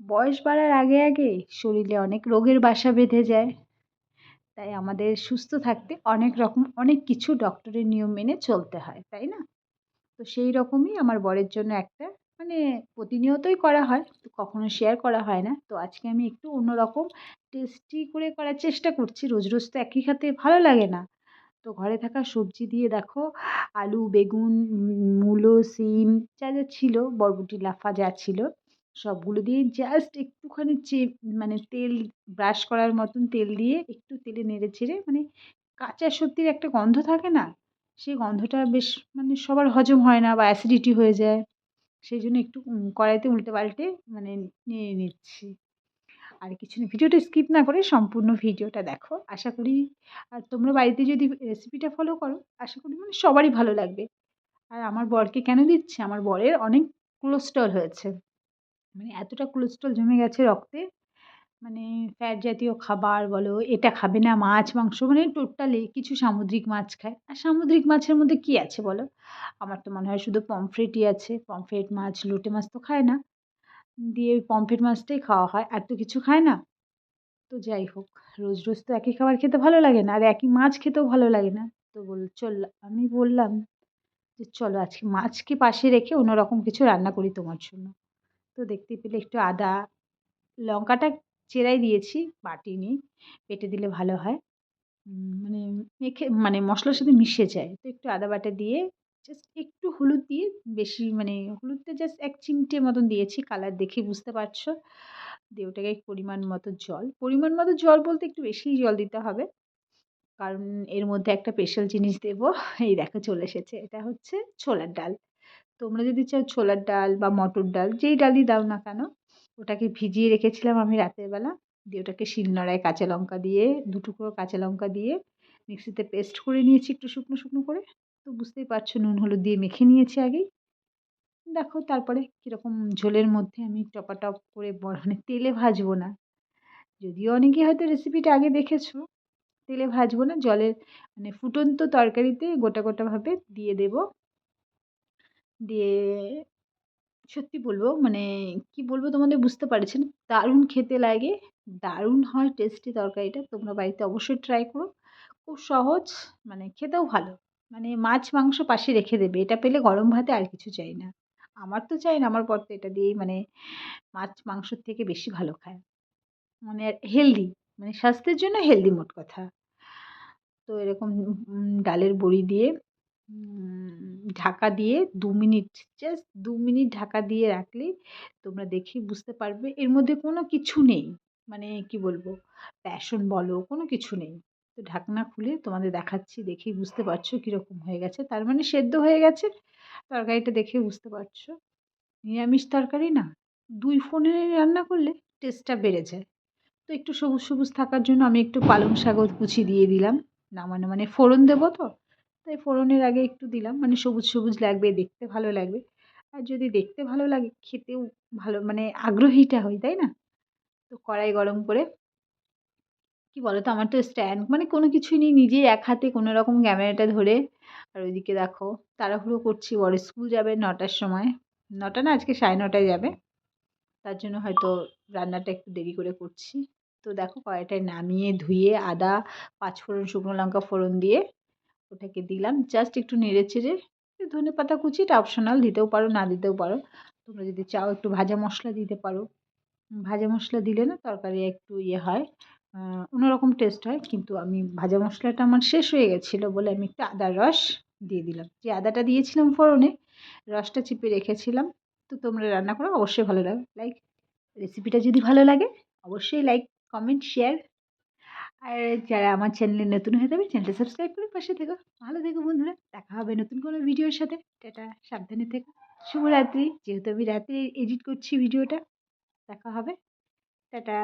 বয়স বাড়ার আগে আগে শরীরে অনেক রোগের বাসা বেঁধে যায়। তাই আমাদের সুস্থ থাকতে অনেক রকম, অনেক কিছু ডক্টরের নিয়ম মেনে চলতে হয়, তাই না? তো সেই রকমই আমার বরের জন্য একটা মানে প্রতিনিয়তই করা হয়, তো কখনো শেয়ার করা হয় না। তো আজকে আমি একটু অন্য রকম টেস্টি করে করার চেষ্টা করছি, রোজ রোজ তো একই খেতে ভালো লাগে না। তো ঘরে থাকা সবজি দিয়ে দেখো, আলু, বেগুন মূলো, সিম, যা যা ছিল, বরবটি, লাফা যা ছিল সবগুলো দিয়ে জাস্ট একটুখানি চে মানে তেল ব্রাশ করার মতন তেল দিয়ে একটু তেলে নেড়ে চেড়ে মানে কাঁচা সবজির একটা গন্ধ থাকে না, সেই গন্ধটা বেশ মানে সবার হজম হয় না বা অ্যাসিডিটি হয়ে যায়। সেই জন্য একটু কড়াইতে উল্টে পাল্টে মানে নিয়ে নিচ্ছি। আর কিছু না, ভিডিওটা স্কিপ না করে সম্পূর্ণ ভিডিওটা দেখো। আশা করি, আর তোমরা বাড়িতে যদি রেসিপিটা ফলো করো, আশা করি মানে সবারই ভালো লাগবে। আর আমার বরকে কেন দিচ্ছে? আমার বরের অনেক কোলেস্ট্রল হয়েছে। মানে এতটা কোলেস্ট্রল জমে গেছে রক্তে। মানে ফ্যাট জাতীয় খাবার বলো, এটা খাবে না, মাছ, মাংস মানে টোটালি কিছু সামুদ্রিক মাছ খায়। আর সামুদ্রিক মাছের মধ্যে কী আছে বলো? আমার তো মনে হয় শুধু পমফ্রেটই আছে। পমফ্রেট মাছ লোটে মাছ তো খায় না। দিয়ে ওই পমফ্রেট মাছটাই খাওয়া হয়, আর তো কিছু খায় না। তো যাই হোক, রোজ রোজ তো একই খাবার খেতে ভালো লাগে না, আর একই মাছ খেতেও ভালো লাগে না। তো বল, চল, আমি বললাম যে চলো আজকে মাছকে পাশে রেখে অন্যরকম কিছু রান্না করি তোমার জন্য। তো দেখতে পেলে একটু আদা, লঙ্কাটা চেরাই দিয়েছি বাটিনি বেটে দিলে ভালো হয়। মানে মেখে মানে মশলার সাথে মিশে যায়। তো একটু আদা বাটা দিয়ে জাস্ট একটু হলুদ দিয়ে বেশি মানে হলুদটা জাস্ট এক চিমটে মতন দিয়েছি, কালার দেখে বুঝতে পারছ। দিয়ে ওটাকে পরিমাণ মতো জল, পরিমাণ মতো জল বলতে একটু বেশিই জল দিতে হবে। কারণ এর মধ্যে একটা স্পেশাল জিনিস দেবো, এই দেখো চলে এসেছে, এটা হচ্ছে ছোলার ডাল। তোমরা যদি চাও ছোলার ডাল বা মটর ডাল, যেই ডালই দাও না কেন, ওটাকে ভিজিয়ে রেখেছিলাম আমি রাতের বেলা। দিয়ে ওটাকে শিলনোড়ায় কাঁচা লঙ্কা দিয়ে, দু টুকরো কাঁচা লঙ্কা দিয়ে মিক্সিতে পেস্ট করে নিয়েছি একটু শুকনো শুকনো করে। তো বুঝতেই পারছ, নুন হলুদ দিয়ে মেখে নিয়েছি আগেই। দেখো তারপরে কীরকম ঝোলের মধ্যে আমি টপাটপ করে মানে তেলে ভাজবো না। যদিও অনেকে হয়তো রেসিপিটা আগে দেখেছ, তেলে ভাজবো না, জলের মানে ফুটন্ত তরকারিতে গোটা গোটাভাবে দিয়ে দেব। দিয়ে সত্যি বলব মানে কি বলব তোমাদের বুঝতে পারছি না দারুণ খেতে লাগে, দারুণ হয় টেস্টি তরকারিটা, তোমরা বাড়িতে অবশ্যই ট্রাই করো। খুব সহজ মানে খেতেও ভালো। মানে মাছ, মাংস পাশে রেখে দেবে, এটা পেলে গরম ভাতে আর কিছু চাই না। আমার তো চাই না, আমার বর তো এটা দিয়েই মানে মাছ মাংসর থেকে বেশি ভালো খায়। মানে হেলদি মানে স্বাস্থ্যের জন্য হেলদি মোট কথা। তো এরকম ডালের বড়ি দিয়ে ঢাকা দিয়ে দু মিনিট জাস্ট দু মিনিট ঢাকা দিয়ে রাখলেই তোমরা দেখেই বুঝতে পারবে। এর মধ্যে কোনো কিছু নেই। মানে কি বলব? প্যাশন বলো, কোনো কিছু নেই। তো ঢাকনা খুলে তোমাদের দেখাচ্ছি, দেখেই বুঝতে পারছ কীরকম হয়ে গেছে। তার মানে সেদ্ধ হয়ে গেছে। তরকারিটা দেখে বুঝতে পারছ। নিরামিষ তরকারি না, দুই ফোনে রান্না করলে টেস্টটা বেড়ে যায়। তো একটু সবুজ সবুজ থাকার জন্য আমি একটু পালং শাকও কুচি দিয়ে দিলাম। নামানো মানে ফোড়ন দেবো তো? তাই ফোড়নের আগে একটু দিলাম। মানে সবুজ সবুজ লাগবে, দেখতে ভালো লাগবে। আর যদি দেখতে ভালো লাগে, খেতেও ভালো মানে আগ্রহীটা হয়, তাই না? তো কড়াই গরম করে, কি বলো তো আমার তো স্ট্যান্ড মানে কোনো কিছুই নেই। নিজেই এক হাতে কোনো রকম ক্যামেরাটা ধরে, আর ওইদিকে দেখো, তাড়াহুড়ো করছি, বড় স্কুল যাবে নটার সময়। নটা না, আজকে সাড়ে নটায় যাবে। তার জন্য হয়তো রান্নাটা একটু দেরি করে করছি। তো দেখো, কড়াইটায় নামিয়ে ধুয়ে আদা পাঁচ ফোড়ন শুকনো লঙ্কা ফোড়ন দিয়ে ওটাকে দিলাম। জাস্ট একটু নেড়ে চেড়ে ধনে পাতা কুচি, এটা অপশনাল দিতেও পারো, না দিতেও পারো। তোমরা যদি চাও একটু ভাজা মশলা দিতে পারো। ভাজা মশলা দিলে না তরকারি একটু ইয়ে হয় অন্যরকম টেস্ট হয়। কিন্তু আমি ভাজা মশলাটা আমার শেষ হয়ে গেছিল বলে আমি একটু আদার রস দিয়ে দিলাম। যে আদাটা দিয়েছিলাম ফোড়নে, রসটা চিপে রেখেছিলাম। তো তোমরা রান্না করো, অবশ্যই ভালো লাগে লাইক রেসিপিটা যদি ভালো লাগে, অবশ্যই লাইক কমেন্ট শেয়ার আর যারা আমার চ্যানেলে নতুন হয়ে যাবে চ্যানেলটা সাবস্ক্রাইব করে পাশে থেকো। ভালো থেকো বন্ধুরা, দেখা হবে নতুন কোনো ভিডিওর সাথে। টাটা, সাবধানে থেকো। শুভরাত্রি, যেহেতু আমি রাত্রে এডিট করছি ভিডিওটা দেখা হবে। টাটা।